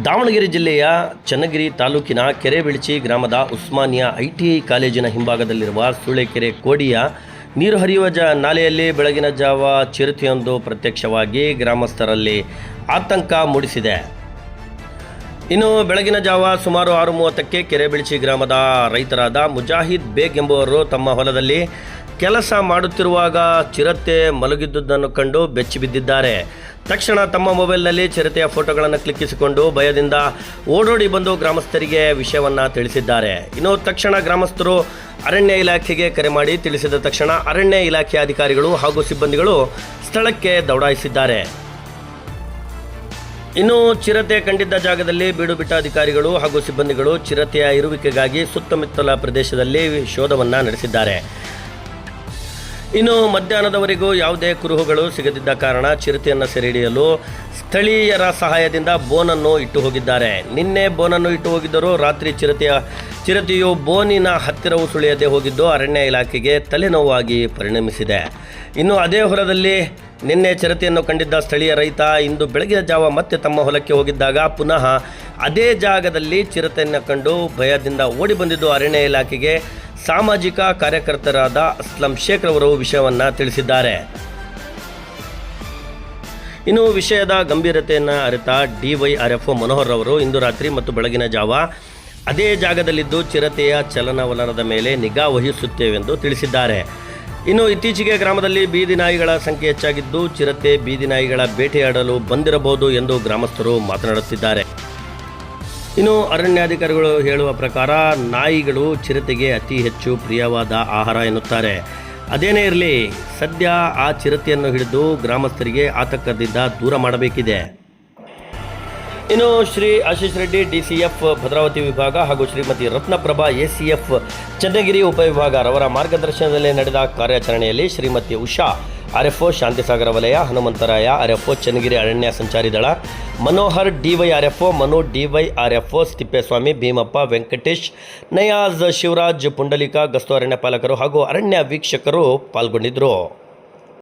ದಾವಣಗೆರೆ ಜಿಲ್ಲೆಯ ಚನ್ನಗಿರಿ ತಾಲೂಕಿನ ಕೆರೆಬಿಳ್ಚಿ ಗ್ರಾಮದ ಉಸ್ಮಾನಿಯಾ ಐ ಟಿ ಕಾಲೇಜಿನ ಹಿಂಭಾಗದಲ್ಲಿರುವ ಸೂಳೆಕೆರೆ ಕೋಡಿಯ ನೀರು ಹರಿಯುವ ಜ ನಾಲೆಯಲ್ಲಿ ಬೆಳಗಿನ ಜಾವ ಚಿರತೆಯೊಂದು ಪ್ರತ್ಯಕ್ಷವಾಗಿ ಗ್ರಾಮಸ್ಥರಲ್ಲಿ ಆತಂಕ ಮೂಡಿಸಿದೆ. ಇನ್ನು ಬೆಳಗಿನ ಜಾವ ಸುಮಾರು ಆರು ಮೂವತ್ತಕ್ಕೆ ಕೆರೆಬಿಳ್ಚಿ ಗ್ರಾಮದ ರೈತರಾದ ಮುಜಾಹಿದ್ ಬೇಗ್ ಎಂಬುವರು ತಮ್ಮ ಹೊಲದಲ್ಲಿ ಕೆಲಸ ಮಾಡುತ್ತಿರುವಾಗ ಚಿರತೆ ಮಲಗಿದ್ದುದನ್ನು ಕಂಡು ಬೆಚ್ಚಿ ಬಿದ್ದಿದ್ದಾರೆ ತಕ್ಷಣ ತಮ್ಮ ಮೊಬೈಲ್ನಲ್ಲಿ ಚಿರತೆಯ ಫೋಟೋಗಳನ್ನು ಕ್ಲಿಕ್ಕಿಸಿಕೊಂಡು ಭಯದಿಂದ ಓಡೋಡಿ ಬಂದು ಗ್ರಾಮಸ್ಥರಿಗೆ ವಿಷಯವನ್ನು ತಿಳಿಸಿದ್ದಾರೆ. ಇನ್ನು ತಕ್ಷಣ ಗ್ರಾಮಸ್ಥರು ಅರಣ್ಯ ಇಲಾಖೆಗೆ ಕರೆ ಮಾಡಿ ತಿಳಿಸಿದ ತಕ್ಷಣ ಅರಣ್ಯ ಇಲಾಖೆ ಅಧಿಕಾರಿಗಳು ಹಾಗೂ ಸಿಬ್ಬಂದಿಗಳು ಸ್ಥಳಕ್ಕೆ ದೌಡಾಯಿಸಿದ್ದಾರೆ. ಇನ್ನು ಚಿರತೆ ಕಂಡಿದ್ದ ಜಾಗದಲ್ಲಿ ಬೀಡುಬಿಟ್ಟ ಅಧಿಕಾರಿಗಳು ಹಾಗೂ ಸಿಬ್ಬಂದಿಗಳು ಚಿರತೆಯ ಇರುವಿಕೆಗಾಗಿ ಸುತ್ತಮುತ್ತಲ ಪ್ರದೇಶದಲ್ಲಿ ಶೋಧವನ್ನು ನಡೆಸಿದ್ದಾರೆ. ಇನ್ನು ಮಧ್ಯಾಹ್ನದವರೆಗೂ ಯಾವುದೇ ಕುರುಹುಗಳು ಸಿಗದಿದ್ದ ಕಾರಣ ಚಿರತೆಯನ್ನು ಸೆರೆಹಿಡಿಯಲು ಸ್ಥಳೀಯರ ಸಹಾಯದಿಂದ ಬೋನನ್ನು ಇಟ್ಟು ಹೋಗಿದ್ದಾರೆ. ನಿನ್ನೆ ಬೋನನ್ನು ಇಟ್ಟು ಹೋಗಿದ್ದರು ರಾತ್ರಿ ಚಿರತೆಯ ಚಿರತೆಯು ಬೋನಿನ ಹತ್ತಿರವೂ ಸುಳಿಯದೆ ಹೋಗಿದ್ದು ಅರಣ್ಯ ಇಲಾಖೆಗೆ ತಲೆನೋವಾಗಿ ಪರಿಣಮಿಸಿದೆ. ಇನ್ನು ಅದೇ ಹೊರದಲ್ಲಿ ನಿನ್ನೆ ಚಿರತೆಯನ್ನು ಕಂಡಿದ್ದ ಸ್ಥಳೀಯ ರೈತ ಇಂದು ಬೆಳಗಿನ ಜಾವ ಮತ್ತೆ ತಮ್ಮ ಹೊಲಕ್ಕೆ ಹೋಗಿದ್ದಾಗ ಪುನಃ ಅದೇ ಜಾಗದಲ್ಲಿ ಚಿರತೆಯನ್ನು ಕಂಡು ಭಯದಿಂದ ಓಡಿ ಬಂದಿದ್ದು ಅರಣ್ಯ ಇಲಾಖೆಗೆ ಸಾಮಾಜಿಕ ಕಾರ್ಯಕರ್ತರಾದ ಅಸ್ಲಂ ಶೇಖ್ ಅವರು ವಿಷಯವನ್ನು ತಿಳಿಸಿದ್ದಾರೆ. ಇನ್ನು ವಿಷಯದ ಗಂಭೀರತೆಯನ್ನು ಅರಿತ ಡಿವೈಆರ್ಎಫ್ಒ ಮನೋಹರ್ ಅವರು ಇಂದು ರಾತ್ರಿ ಮತ್ತು ಬೆಳಗಿನ ಜಾವ ಅದೇ ಜಾಗದಲ್ಲಿದ್ದು ಚಿರತೆಯ ಚಲನವಲನದ ಮೇಲೆ ನಿಗಾ ವಹಿಸುತ್ತೇವೆಂದು ತಿಳಿಸಿದ್ದಾರೆ. ಇನ್ನು ಇತ್ತೀಚೆಗೆ ಗ್ರಾಮದಲ್ಲಿ ಬೀದಿ ನಾಯಿಗಳ ಸಂಖ್ಯೆ ಹೆಚ್ಚಾಗಿದ್ದು ಚಿರತೆ ಬೀದಿ ನಾಯಿಗಳ ಬೇಟೆಯಾಡಲು ಬಂದಿರಬಹುದು ಎಂದು ಗ್ರಾಮಸ್ಥರು ಮಾತನಾಡುತ್ತಿದ್ದಾರೆ. ಇನ್ನು ಅರಣ್ಯಾಧಿಕಾರಿಗಳು ಹೇಳುವ ಪ್ರಕಾರ ನಾಯಿಗಳು ಚಿರತೆಗೆ ಅತಿ ಹೆಚ್ಚು ಪ್ರಿಯವಾದ ಆಹಾರ ಎನ್ನುತ್ತಾರೆ. ಅದೇನೇ ಇರಲಿ, ಸದ್ಯ ಆ ಚಿರತೆಯನ್ನು ಹಿಡಿದು ಗ್ರಾಮಸ್ಥರಿಗೆ ಆತಂಕದಿಂದ ದೂರ ಮಾಡಬೇಕಿದೆ. ಇನ್ನು Shri Ashish Reddy D C F Bhadravati ವಿಭಾಗ ಹಾಗೂ Shrimati Ratnaprabha A C F Channagiri ಉಪವಿಭಾಗ ರವರ ಮಾರ್ಗದರ್ಶನದಲ್ಲಿ ನಡೆದ ಕಾರ್ಯಾಚರಣೆಯಲ್ಲಿ ಶ್ರೀಮತಿ ಉಷಾ, ಆರ್ಎಫ್ಒ ಶಾಂತಿಸಾಗರ ವಲಯ, ಹನುಮಂತರಾಯ, ಆರ್ಎಫ್ಒ ಚನ್ನಗಿರಿ ಅರಣ್ಯ ಸಂಚಾರಿ ದಳ, Manohar RFO, Manu DY RFO, Thippeswamy, Bheemappa Venkatesh, Nayaz Shivaraj Pundalika, ಗಸ್ತು ಅರಣ್ಯ ಪಾಲಕರು ಹಾಗೂ ಅರಣ್ಯ ವೀಕ್ಷಕರು ಪಾಲ್ಗೊಂಡಿದ್ದರು.